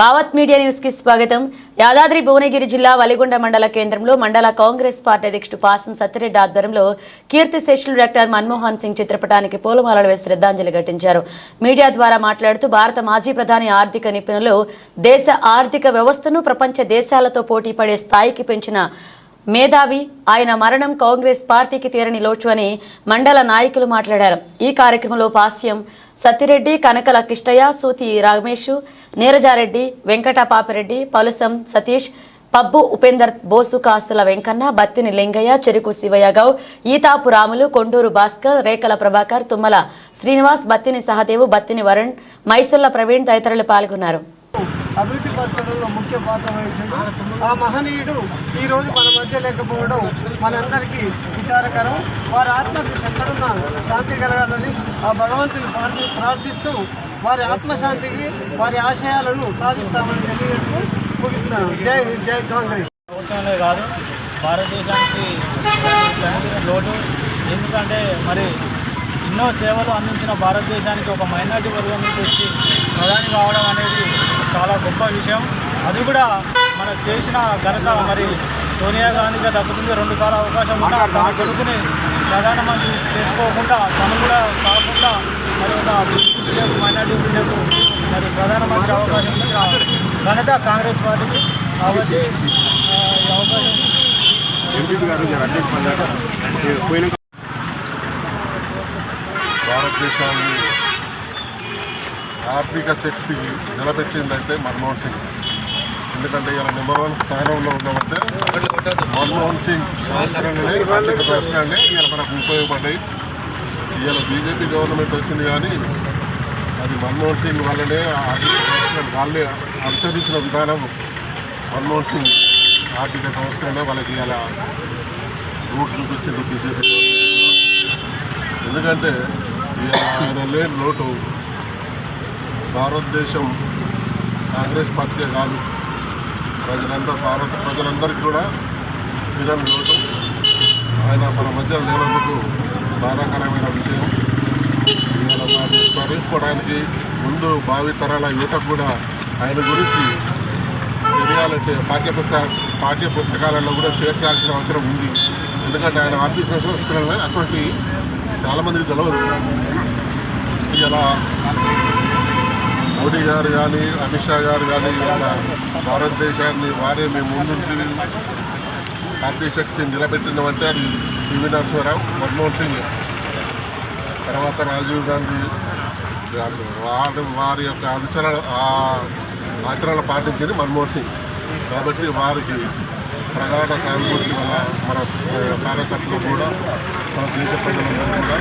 Bhavat media న్యూస్కి స్వాగతం. యాదాద్రి భువనగిరి జిల్లా వలిగొండ మండల కేంద్రంలో మండల కాంగ్రెస్ పార్టీ అధ్యక్షుడు పాసం సత్యరెడ్డి ఆధ్వర్యంలో కీర్తి శేషులు డాక్టర్ మన్మోహన్ సింగ్ చిత్రపటానికి పూలమాలలు వేసి శ్రద్ధాంజలి ఘటించారు. మీడియా ద్వారా మాట్లాడుతూ భారత మాజీ ప్రధాని ఆర్థిక నిపుణులు దేశ ఆర్థిక వ్యవస్థను ప్రపంచ దేశాలతో పోటీ పడే స్థాయికి పెంచిన మేధావి ఆయన మరణం కాంగ్రెస్ పార్టీకి తీరని లోచు అని మండల నాయకులు మాట్లాడారు. ఈ కార్యక్రమంలో పాస్యం సత్తిరెడ్డి కనకల కిష్టయ్య సూతి రమేష్ నీరజారెడ్డి వెంకట పాపిరెడ్డి పలుసం సతీష్ పబ్బు ఉపేందర్ బోసు కాసుల వెంకన్న బత్తిని లింగయ్య చెరుకు శివయ్య ఈతాపు రాములు కొండూరు భాస్కర్ రేకల ప్రభాకర్ తుమ్మల శ్రీనివాస్ బత్తిని సహదేవు బత్తిని వరుణ్ మైసుల్ల ప్రవీణ్ తదితరులు పాల్గొన్నారు. అభివృద్ధి పరచడంలో ముఖ్య పాత్ర వహించాడు. ఆ మహనీయుడు ఈరోజు మన మధ్య లేకపోవడం మనందరికీ విచారకరం. వారి ఆత్మకు ఎక్కడున్న శాంతి కలగాలని ఆ భగవంతుని ప్రార్థి ప్రార్థిస్తూ వారి ఆత్మశాంతికి వారి ఆశయాలను సాధిస్తామని తెలియజేస్తూ ముగిస్తాను జై జై కాంగ్రెస్. ప్రభుత్వమే కాదు భారతదేశానికి లోటు. ఎందుకంటే మరి ఎన్నో సేవలు అందించిన భారతదేశానికి ఒక మైనార్టీ వర్గం నుంచి వచ్చి ప్రధాని కావడం అనేది చాలా గొప్ప విషయం. అది కూడా మన చేసిన ఘనత మరి సోనియా గాంధీగా దక్కుతుంది రెండుసార్లు అవకాశం ఉన్నా తన కొడుకుని ప్రధానమంత్రి చేసుకోకుండా తను కూడా కాకుండా మరి ఒక బీసీ బిడ్డకు మైనార్టీ బిడ్డకు మరి ప్రధానమంత్రి అవకాశం ఇచ్చిన ఘనత కాంగ్రెస్ పార్టీకి. కాబట్టి అవకాశం భారతదేశాన్ని ఆర్థిక శక్తి నిలబెట్టిందంటే మన్మోహన్ సింగ్. ఎందుకంటే ఇలా నెంబర్ వన్ స్థానంలో ఉన్నామంటే మన్మోహన్ సింగ్ సంస్కరణలే ఆర్థిక సంస్కరణలే ఇలా మనకు ఉపయోగపడ్డాయి. ఇలా బీజేపీ గవర్నమెంట్ వచ్చింది కానీ అది మన్మోహన్ సింగ్ వల్లనే ఆ ఆర్థిక సంస్కరణ వాళ్ళే అనుసరించిన విధానం మన్మోహన్ సింగ్ ఆర్థిక సంస్కరణ వాళ్ళకి ఇలా రూట్ చూపించింది బీజేపీ ఎందుకంటే ఇవాళ ఆయన లేని లోటు? భారతదేశం కాంగ్రెస్ పార్టీ కాదు. ప్రజలందరూ భారత ప్రజలందరికీ కూడా కిరణ్ లోటు. ఆయన మన మధ్య లేనందుకు బాధాకరమైన విషయం. వారిని స్మరించుకోవడానికి ముందు భావి తరాల యువతకు కూడా ఆయన గురించి తెలియాలంటే పాఠ్య పుస్తక పాఠ్య పుస్తకాలలో కూడా చేర్చాల్సిన అవసరం ఉంది. ఎందుకంటే ఆయన ఆర్థిక సంస్కరణ అటువంటి చాలామందికి తెలియదు ఇలా మోడీ గారు కానీ అమిత్ షా గారు కానీ ఇలా భారతదేశాన్ని వారే మేము ముందుంచి ఆర్థిక శక్తిని నిలబెట్టిందంటే అది పివి నరసింహరావు మన్మోహన్ సింగ్. తర్వాత రాజీవ్ గాంధీ వారి వారి యొక్క అంచనా ఆ ఆచరణ పాటించింది మన్మోహన్ సింగ్. కాబట్టి వారికి ప్రగాఢ సానుభూతి వల్ల మన కార్యకర్తలు కూడా మన దేశ ప్రజలందరూ కూడా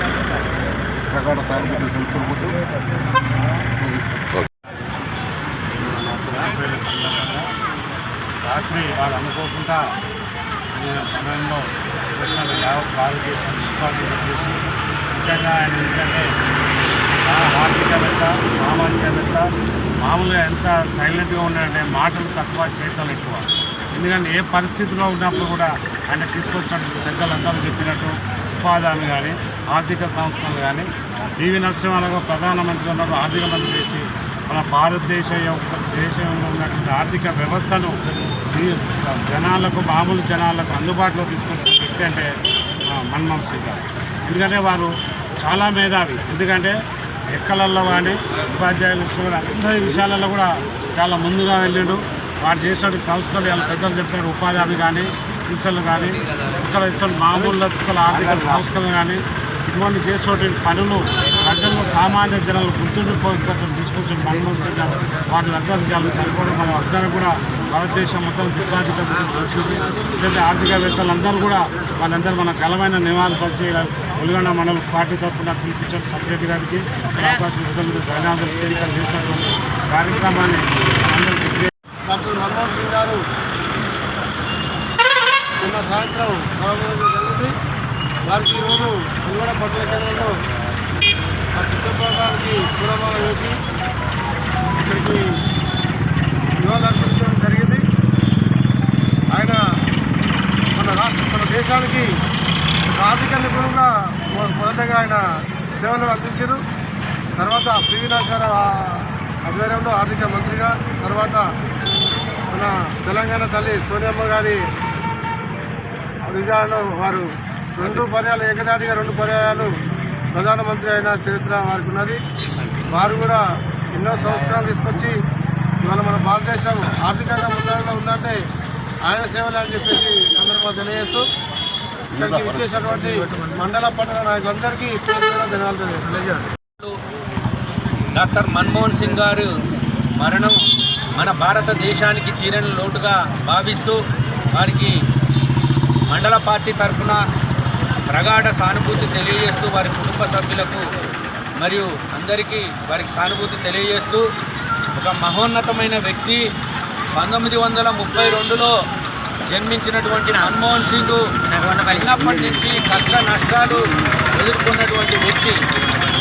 ప్రగాఢ సానుభూతి తెలుసుకుంటూ రాత్రి వాళ్ళు అనుకోకుండా సమయంలో కృష్ణ యావత్ చేసి ముఖ్యంగా ఆయన ఎందుకంటే ఆర్థికవేత్త సామాజికవేత్త మామూలుగా ఎంత సైలెంట్గా ఉన్నాడంటే మాటలు తక్కువ చేతలు ఎక్కువ. ఎందుకంటే ఏ పరిస్థితిలో ఉన్నప్పుడు కూడా ఆయన తీసుకొచ్చినట్టు పెద్దలందరూ చెప్పినట్టు ఉపాధి కానీ ఆర్థిక సంస్థలు కానీ. పివి నరసింహారావు ప్రధానమంత్రి ఉన్నప్పుడు ఆర్థిక మంత్రి చేసి మన భారతదేశ యొక్క దేశంలో ఉన్నటువంటి ఆర్థిక వ్యవస్థను జనాలకు మామూలు జనాలకు అందుబాటులో తీసుకొచ్చిన వ్యక్తి అంటే మన్మోహన్ సింగ్ గారు. ఎందుకంటే వారు చాలా మేధావి. ఎందుకంటే ఎక్కలల్లో కానీ ఉపాధ్యాయులు అందరి విషయాలలో కూడా చాలా ముందుగా వెళ్ళాడు. వారు చేసినటువంటి సంస్థలు ఇలా పెద్దలు చెప్పిన ఉపాధి హామీ కానీ విషయాలు కానీ ఇక్కడ ఇచ్చిన మామూలు స్కూల్ ఆర్థిక సంస్థలు కానీ ఇటువంటి చేసినటువంటి పనులు ప్రజల్లో సామాన్య జనాలు గుర్తుండిపోయినట్టు తీసుకొచ్చిన మన్మోహన్ సింగ్ గారు వాటి అందరూ వాళ్ళు చనిపోవడం మనం అందరం కూడా భారతదేశం మొత్తం దిగ్బాధిత జరుగుతుంది ఎందుకంటే ఆర్థికవేత్తలందరూ కూడా వాళ్ళందరూ మన గలమైన నివాళులు పరిచే ఉల్గొండ మండల పార్టీ తరఫున పిలిపించిన సెక్రటరీ గారికి. అవకాశం ధన్యవాదాలు చేసినటువంటి కార్యక్రమాన్ని అందరూ డాక్టర్ మన్మోహన్ సింగ్ గారు. నిన్న సాయంత్రం కలవడం జరిగింది. వారికి ఈరోజు ఉల్వడ పట్టణ కేంద్రంలో ఆ చిత్రపటానికి పూలమాల వేసి ఇక్కడికి నివాళులర్పించడం జరిగింది. ఆయన మన రాష్ట్ర మన దేశానికి ఆర్థిక నిపుణులుగా మొదటగా ఆయన సేవలు అందించారు. తర్వాత పివి నరసింహారావు ఆధ్వర్యంలో ఆర్థిక మంత్రిగా తర్వాత మన తెలంగాణ తల్లి సోనియమ్మ గారి విజయాల్లో వారు రెండు పర్యాలు ఏకదాటిగా రెండు పర్యాయాలు ప్రధానమంత్రి అయిన చరిత్ర వారికి ఉన్నది. వారు కూడా ఎన్నో సంస్కరణలు తీసుకొచ్చి ఇవాళ మన భారతదేశం ఆర్థికంగా ముందరలో ఉందంటే ఆయన సేవలు అని చెప్పేసి సందర్భంగా తెలియజేస్తూ ఇక్కడికి వచ్చేసినటువంటి మండల పట్టణ నాయకులందరికీ ధన్యవాదాలు తెలియజేయాలి. డాక్టర్ మన్మోహన్ సింగ్ గారు మరణం మన భారతదేశానికి తీరని లోటుగా భావిస్తూ వారికి మండల పార్టీ తరఫున ప్రగాఢ సానుభూతి తెలియజేస్తూ వారి కుటుంబ సభ్యులకు మరియు అందరికీ వారికి సానుభూతి తెలియజేస్తూ ఒక మహోన్నతమైన వ్యక్తి పంతొమ్మిది వందల ముప్పై రెండులో జన్మించినటువంటి మన్మోహన్ సింగ్ చిన్నప్పటి నుంచి కష్ట నష్టాలు ఎదుర్కొన్నటువంటి వ్యక్తి.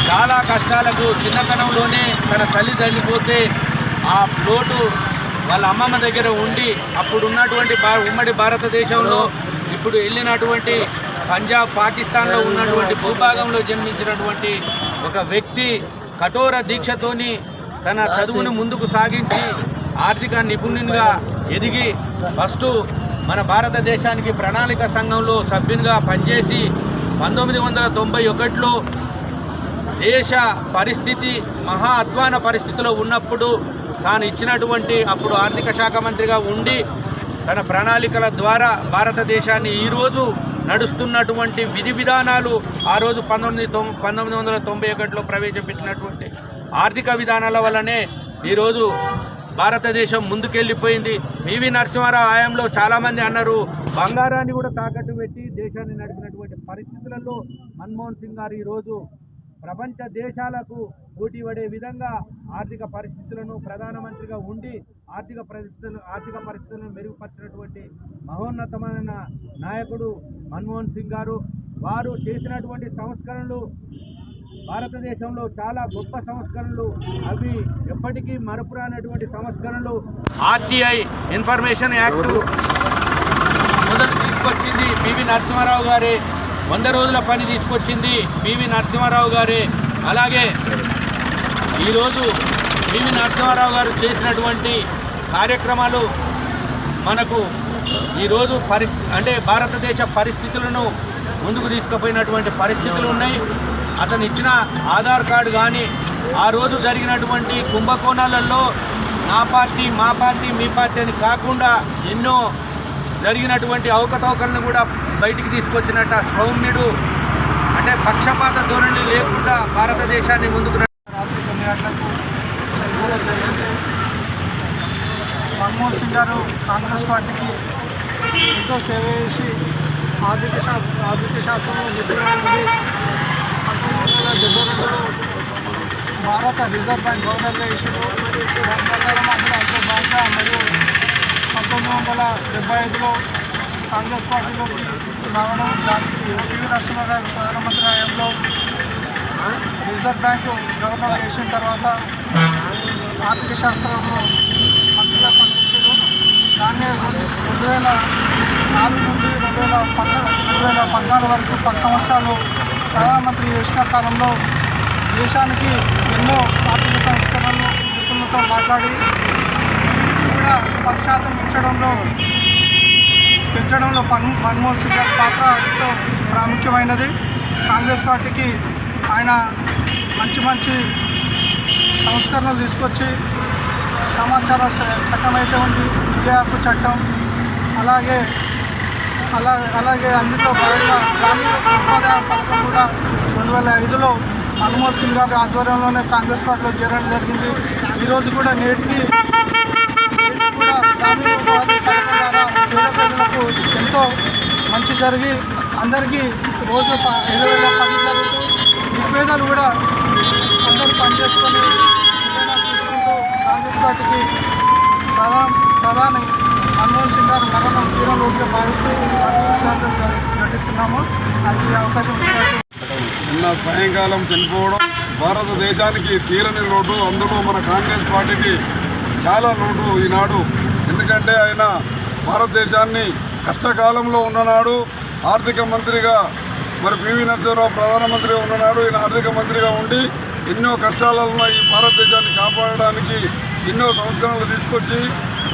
చాలా కష్టాలకు చిన్నతనంలోనే తన తల్లి చనిపోతే ఆ లోటు వాళ్ళ అమ్మమ్మ దగ్గర ఉండి అప్పుడు ఉన్నటువంటి భా ఉమ్మడి భారతదేశంలో ఇప్పుడు వెళ్ళినటువంటి పంజాబ్ పాకిస్తాన్లో ఉన్నటువంటి భూభాగంలో జన్మించినటువంటి ఒక వ్యక్తి కఠోర దీక్షతోని తన చదువును ముందుకు సాగించి ఆర్థిక నిపుణునిగా ఎదిగి ఫస్ట్ మన భారతదేశానికి ప్రణాళిక సంఘంలో సభ్యునిగా పనిచేసి పంతొమ్మిది వందల తొంభై ఒకటిలో దేశ పరిస్థితి మహా అధ్వాన పరిస్థితిలో ఉన్నప్పుడు తాను ఇచ్చినటువంటి అప్పుడు ఆర్థిక శాఖ మంత్రిగా ఉండి తన ప్రణాళికల ద్వారా భారతదేశాన్ని ఈరోజు నడుస్తున్నటువంటి విధి విధానాలు ఆ రోజు పంతొమ్మిది తొం పంతొమ్మిది వందల తొంభై ఒకటిలో ప్రవేశపెట్టినటువంటి ఆర్థిక విధానాల వల్లనే ఈరోజు భారతదేశం ముందుకెళ్ళిపోయింది. పివి నరసింహారావు హయాంలో చాలామంది అన్నారు బంగారాన్ని కూడా తాకట్టు పెట్టి దేశాన్ని నడిపినటువంటి పరిస్థితులలో మన్మోహన్ సింగ్ గారు ఈరోజు ప్రపంచ దేశాలకు పోటీ పడే విధంగా ఆర్థిక పరిస్థితులను ప్రధానమంత్రిగా ఉండి ఆర్థిక పరిస్థితులు ఆర్థిక పరిస్థితులను మెరుగుపరిచినటువంటి మహోన్నతమైన నాయకుడు మన్మోహన్ సింగ్ గారు. వారు చేసినటువంటి సంస్కరణలు భారతదేశంలో చాలా గొప్ప సంస్కరణలు. అవి ఎప్పటికీ మరపురానటువంటి సంస్కరణలు. ఆర్టీఐ ఇన్ఫర్మేషన్ యాక్ట్ మొదలు తీసుకొచ్చింది పివి నరసింహారావు గారే. వంద రోజుల పని తీసుకొచ్చింది పివి నరసింహారావు గారే. అలాగే ఈరోజు పివి నరసింహారావు గారు చేసినటువంటి కార్యక్రమాలు మనకు ఈరోజు పరిస్థి అంటే భారతదేశ పరిస్థితులను ముందుకు తీసుకుపోయినటువంటి పరిస్థితులు ఉన్నాయి. అతను ఇచ్చిన ఆధార్ కార్డు కానీ ఆ రోజు జరిగినటువంటి కుంభకోణాలలో నా పార్టీ మా పార్టీ మీ పార్టీ అని కాకుండా ఎన్నో జరిగినటువంటి అవకతవకలను కూడా బయటికి తీసుకొచ్చినట్ట సౌమ్యుడు అంటే పక్షపాత ధోరణి లేకుండా భారతదేశాన్ని ముందుకు రాత్రి తొమ్మిది గంటలకు సెల్ఫోన్లో జరిగింది. మన్మోహన్ సింగ్ గారు కాంగ్రెస్ పార్టీకి ఎంతో సేవ చేసి ఆర్థిక శాఖ ఆర్థిక శాఖలో నిపుణులు ఉండి పంతొమ్మిది వందల డెబ్బై రెండులో భారత రిజర్వ్ బ్యాంక్ గవర్నర్గా ఇచ్చారు. దానివల్ల ప్రకారం అక్కడ ఎంతో బాగా మరియు పంతొమ్మిది వందల డెబ్బై ఐదులో కాంగ్రెస్ పార్టీలోకి రావడం దానికి పివి నరసింహ గారు ప్రధానమంత్రి హయాంలో రిజర్వ్ బ్యాంకు గవర్నర్ చేసిన తర్వాత ఆర్థిక శాస్త్రంలో మంత్రిగా పనిచేశారు. దాన్ని రెండు రెండు వేల నాలుగు నుండి రెండు వేల పద్నా రెండు వేల పద్నాలుగు వరకు పది సంవత్సరాలు ప్రధానమంత్రి చేసిన కాలంలో దేశానికి ఎన్నో ఆర్థిక సంస్కరణలు నిపుణులతో మాట్లాడి పది శాతం పెంచడంలో పెంచడంలో మన్ మన్మోహన్ సింగ్ గారి పాత్ర ఎంతో ప్రాముఖ్యమైనది. కాంగ్రెస్ పార్టీకి ఆయన మంచి మంచి సంస్కరణలు తీసుకొచ్చి సమాచార చట్టం అయితే ఉంది. విద్యా హక్కు చట్టం. అలాగే అలా అలాగే అన్నింటిలో భాగంగా గ్రామీణ ఉపాధ్యాయ పథకం కూడా రెండు వేల ఐదులో మన్మోహన్ సింగ్ గారి ఆధ్వర్యంలోనే కాంగ్రెస్ పార్టీలో చేరడం జరిగింది. ఈరోజు కూడా నేటికి కూడా గ్రామీణ ఉపాధి ద్వారా పేద ప్రజలకు ఎంతో మంచి జరిగి అందరికీ రోజు ప- వేల పని జరుగుతూ నిరుపేదలు కూడా అందరూ పనిచేసుకొని తీసుకుంటూ కాంగ్రెస్ పార్టీకి ప్రధాన ప్రధాని మన్మోహన్ సింగ్ గారు మరణం తీరం రోడ్డుగా భావిస్తూ వారికి నటిస్తున్నాము అది అవకాశం నిన్న సాయంకాలం చనిపోవడం భారతదేశానికి తీరని రోడ్డు అందులో మన కాంగ్రెస్ పార్టీకి చాలా లోటు ఈనాడు. ఎందుకంటే ఆయన భారతదేశాన్ని కష్టకాలంలో ఉన్ననాడు ఆర్థిక మంత్రిగా మరి పివి నరసింహరావు ప్రధానమంత్రిగా ఉన్ననాడు ఈయన ఆర్థిక మంత్రిగా ఉండి ఎన్నో కష్టాలలో ఈ భారతదేశాన్ని కాపాడడానికి ఎన్నో సంస్కరణలు తీసుకొచ్చి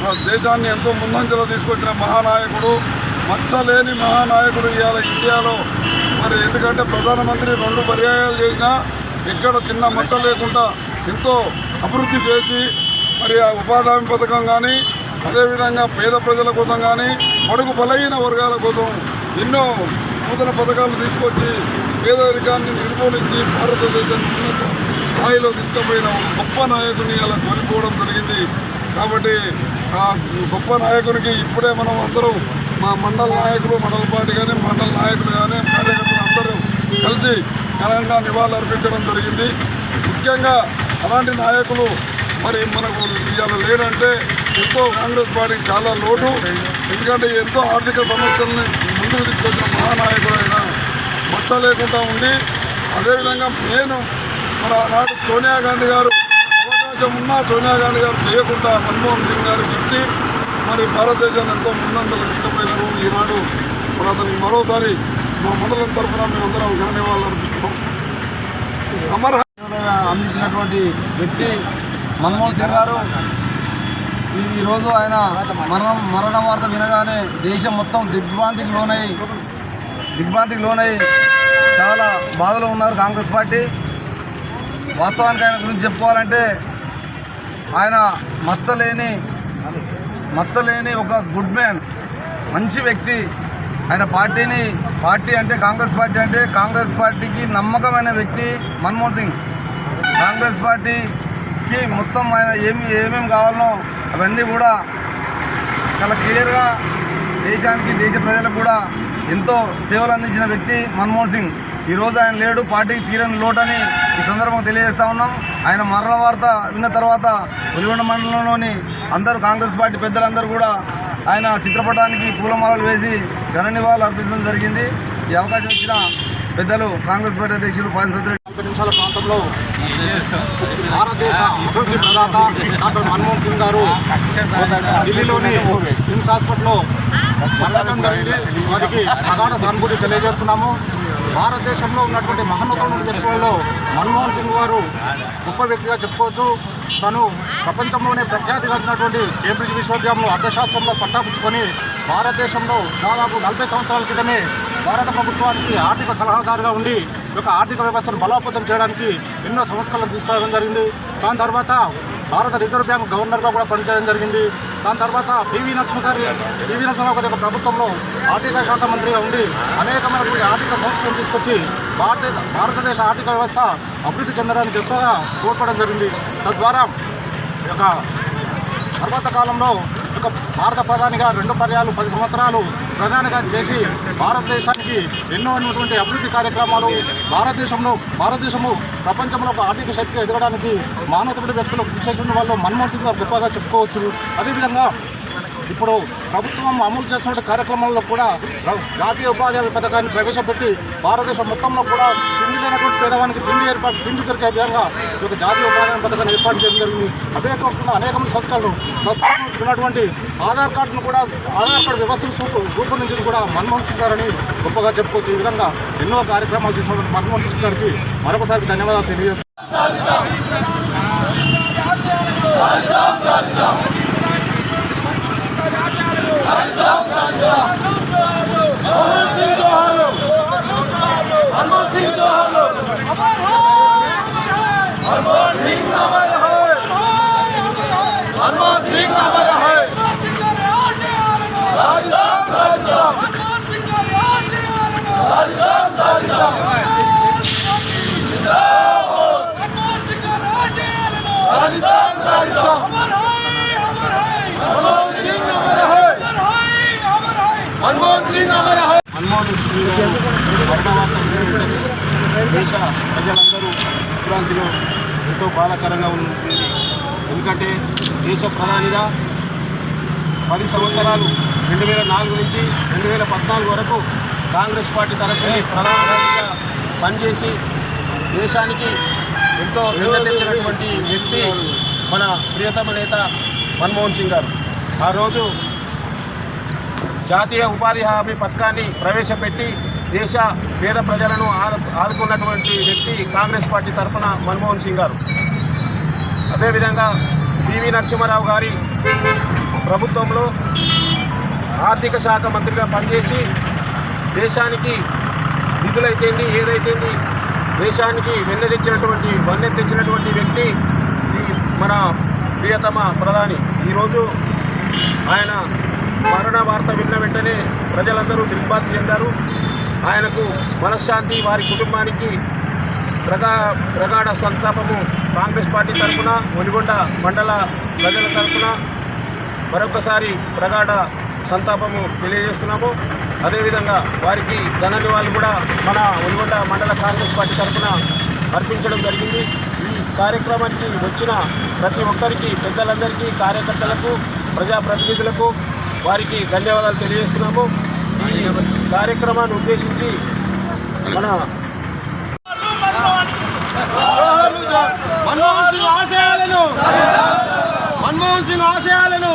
మన దేశాన్ని ఎంతో ముందంజలో తీసుకొచ్చిన మహానాయకుడు మచ్చలేని మహానాయకుడు ఇవాళ ఇండియాలో. మరి ఎందుకంటే ప్రధానమంత్రి రెండు పర్యాయాలు చేసినా ఎక్కడ చిన్న మచ్చ లేకుండా ఎంతో అభివృద్ధి చేసి మరి ఆ ఉపాధి హామీ పథకం కానీ అదేవిధంగా పేద ప్రజల కోసం కానీ మడుగు బలహీన వర్గాల కోసం ఎన్నో నూతన పథకాలు తీసుకొచ్చి పేదరికాన్ని నిర్మూలించి భారతదేశాన్ని ఉన్నత స్థాయిలో తీసుకుపోయిన గొప్ప నాయకుని అలా కోల్పోవడం జరిగింది. కాబట్టి ఆ గొప్ప నాయకునికి ఇప్పుడే మనం అందరూ మా మండల నాయకులు మండల పార్టీ కానీ మండల నాయకులు కానీ కార్యకర్తలు అందరూ కలిసి ఘనంగా నివాళులు అర్పించడం జరిగింది. ముఖ్యంగా అలాంటి నాయకులు మరి మనకు ఇవాళ లేనంటే ఎంతో కాంగ్రెస్ పార్టీ చాలా లోటు. ఎందుకంటే ఎంతో ఆర్థిక సమస్యల్ని ముందుకు తీసుకొచ్చిన మహానాయకుడు ఆయన మచ్చ లేకుండా ఉండి అదేవిధంగా నేను మన ఆనాడు సోనియా గాంధీ గారు అవకాశం ఉన్నా సోనియా గాంధీ గారు చేయకుండా మన్మోహన్ సింగ్ గారికి ఇచ్చి మరి భారతదేశాన్ని ఎంతో ముందంతలు తీసుకుపోయినారు. ఈనాడు మరి అతనికి మరోసారి మా మండలం తరఫున మేమందరం ధన్యవాదాలు అర్పిస్తున్నాం అమర్ అందించినటువంటి వ్యక్తి మన్మోహన్ సింగ్ గారు ఈరోజు ఆయన మరణం మరణ వార్త వినగానే దేశం మొత్తం దిగ్భ్రాంతికి లోనై దిగ్భ్రాంతికి లోనై చాలా బాధలో ఉన్నారు కాంగ్రెస్ పార్టీ. వాస్తవానికి ఆయన గురించి చెప్పుకోవాలంటే ఆయన మచ్చలేని మచ్చలేని ఒక గుడ్ మ్యాన్ మంచి వ్యక్తి. ఆయన పార్టీని పార్టీ అంటే కాంగ్రెస్ పార్టీ అంటే కాంగ్రెస్ పార్టీకి నమ్మకమైన వ్యక్తి మన్మోహన్ సింగ్. కాంగ్రెస్ పార్టీ వాళ్ళకి మొత్తం ఆయన ఏమి ఏమేమి కావాలనో అవన్నీ కూడా చాలా క్లియర్గా దేశానికి దేశ ప్రజలకు కూడా ఎంతో సేవలు అందించిన వ్యక్తి మన్మోహన్ సింగ్. ఈరోజు ఆయన లేడు పార్టీకి తీరని లోటని ఈ సందర్భంగా తెలియజేస్తా ఉన్నాం. ఆయన మరణ వార్త విన్న తర్వాత ఒలిగొండ మండలంలోని అందరూ కాంగ్రెస్ పార్టీ పెద్దలందరూ కూడా ఆయన చిత్రపటానికి పూలమాలలు వేసి ఘన నివాళులు అర్పించడం జరిగింది. ఈ అవకాశం ఇచ్చిన పెద్దలు కాంగ్రెస్ పార్టీ అధ్యక్షులు ఫైన్ నిమిషాల ప్రాంతంలో భారతదేశ అభివృద్ధి ప్రదాత డాక్టర్ మన్మోహన్ సింగ్ గారు ఢిల్లీలోని నిమ్స్ హాస్పిటల్లో మరణించడం జరిగింది. వారికి ప్రగాఢ సానుభూతి తెలియజేస్తున్నాము. భారతదేశంలో ఉన్నటువంటి మహోన్నతమైన వ్యక్తులలో మన్మోహన్ సింగ్ గారు గొప్ప వ్యక్తిగా చెప్పుకోవచ్చు. తను ప్రపంచంలోనే ప్రఖ్యాతి కలిగినటువంటి కేంబ్రిడ్జ్ విశ్వవిద్యాలయంలో అర్థశాస్త్రంలో పట్టాపుచ్చుకొని భారతదేశంలో దాదాపు నలభై సంవత్సరాల క్రితమే భారత ప్రభుత్వానికి ఆర్థిక సలహాదారుగా ఉండి యొక్క ఆర్థిక వ్యవస్థను బలోపేతం చేయడానికి ఎన్నో సంస్కరణలు తీసుకురావడం జరిగింది. దాని తర్వాత భారత రిజర్వ్ బ్యాంక్ గవర్నర్గా కూడా పనిచేయడం జరిగింది. దాని తర్వాత పివి నరసింహ గారి పివి నరసింహ గారి యొక్క ప్రభుత్వంలో ఆర్థిక శాఖ మంత్రిగా ఉండి అనేకమైనటువంటి ఆర్థిక సంస్థలను తీసుకొచ్చి భారత భారతదేశ ఆర్థిక వ్యవస్థ అభివృద్ధి చెందడానికి ఎక్కువగా తోడ్పడడం జరిగింది. తద్వారా యొక్క తర్వాత కాలంలో ఒక భారత ప్రధానిగా రెండు పర్యాలు పది సంవత్సరాలు ప్రధానిగా చేసి భారతదేశానికి ఎన్నో ఉన్నటువంటి అభివృద్ధి కార్యక్రమాలు భారతదేశంలో భారతదేశము ప్రపంచంలో ఒక ఆర్థిక శక్తిగా ఎదగడానికి మానవతమైన వ్యక్తులు కృషి చేసిన వాళ్ళు మన్మోహన్ సింగ్ గారు గొప్పగా చెప్పుకోవచ్చు. అదేవిధంగా ఇప్పుడు ప్రభుత్వం అమలు చేస్తున్న కార్యక్రమంలో కూడా జాతీయ ఉపాధి పథకాన్ని ప్రవేశపెట్టి భారతదేశం మొత్తంలో కూడా తిండి లేనటువంటి పేదవానికి తిండి ఏర్పాటు తిండి దొరికే విధంగా ఈ యొక్క జాతీయ ఉపాధి పథకాన్ని ఏర్పాటు చేయడం జరిగింది. అవే కాకుండా అనేక మంది సంస్థలు ప్రస్తుతం ఉన్నటువంటి ఆధార్ కార్డును కూడా ఆధార్ కార్డు వ్యవస్థను రూపొందించింది కూడా మన్మోహన్ సింగ్ గారని గొప్పగా చెప్పుకోవచ్చు. ఈ విధంగా ఎన్నో కార్యక్రమాలు చేసిన మన్మోహన్ సింగ్ గారికి మరొకసారి ధన్యవాదాలు తెలియజేస్తున్నాను. আমার হর আমার হর আমার সিং আমার గారు మరణవార్త దేశ ప్రజలందరూ విభ్రాంతిలో ఎంతో బాధాకరంగా ఉంటుంది. ఎందుకంటే దేశ ప్రధానిగా పది సంవత్సరాలు రెండు వేల నాలుగు నుంచి రెండు వేల పద్నాలుగు వరకు కాంగ్రెస్ పార్టీ తరఫున ప్రధానమంత్రిగా పనిచేసి దేశానికి ఎంతో వెన్న తెచ్చినటువంటి వ్యక్తి మన ప్రియతమ నేత మన్మోహన్ సింగ్ గారు. ఆ రోజు జాతీయ ఉపాధి హామీ పథకాన్ని ప్రవేశపెట్టి దేశ పేద ప్రజలను ఆదు- ఆదుకున్నటువంటి వ్యక్తి కాంగ్రెస్ పార్టీ తరఫున మన్మోహన్ సింగ్ గారు. అదేవిధంగా పివి నరసింహారావు గారి ప్రభుత్వంలో ఆర్థిక శాఖ మంత్రిగా పనిచేసి దేశానికి నిధులైతేంది ఏదైతేంది దేశానికి వెన్నె తెచ్చినటువంటి వన్నె తెచ్చినటువంటి వ్యక్తి మన ప్రియతమ ప్రధాని. ఈరోజు ఆయన మరణ వార్త విన్న వెంటనే ప్రజలందరూ దిగ్బాతి చెందారు. ఆయనకు మనశ్శాంతి వారి కుటుంబానికి ప్రగా ప్రగాఢ సంతాపము కాంగ్రెస్ పార్టీ తరఫున మునిగొండ మండల ప్రజల తరఫున మరొకసారి ప్రగాఢ సంతాపము తెలియజేస్తున్నాము. అదేవిధంగా వారికి ఘన నివాళులు కూడా మన ఒలిగొండ మండల కాంగ్రెస్ పార్టీ తరఫున అర్పించడం జరిగింది. ఈ కార్యక్రమానికి వచ్చిన ప్రతి ఒక్కరికి పెద్దలందరికీ కార్యకర్తలకు ప్రజాప్రతినిధులకు వారికి ధన్యవాదాలు తెలియజేస్తున్నాము. ఈ కార్యక్రమాన్ని ఉద్దేశించి మన మన్మోహన్ సింగ్ ఆశయాలను మన్మోహన్ సింగ్ ఆశయాలను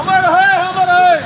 అమర్ హై అమర్ హై.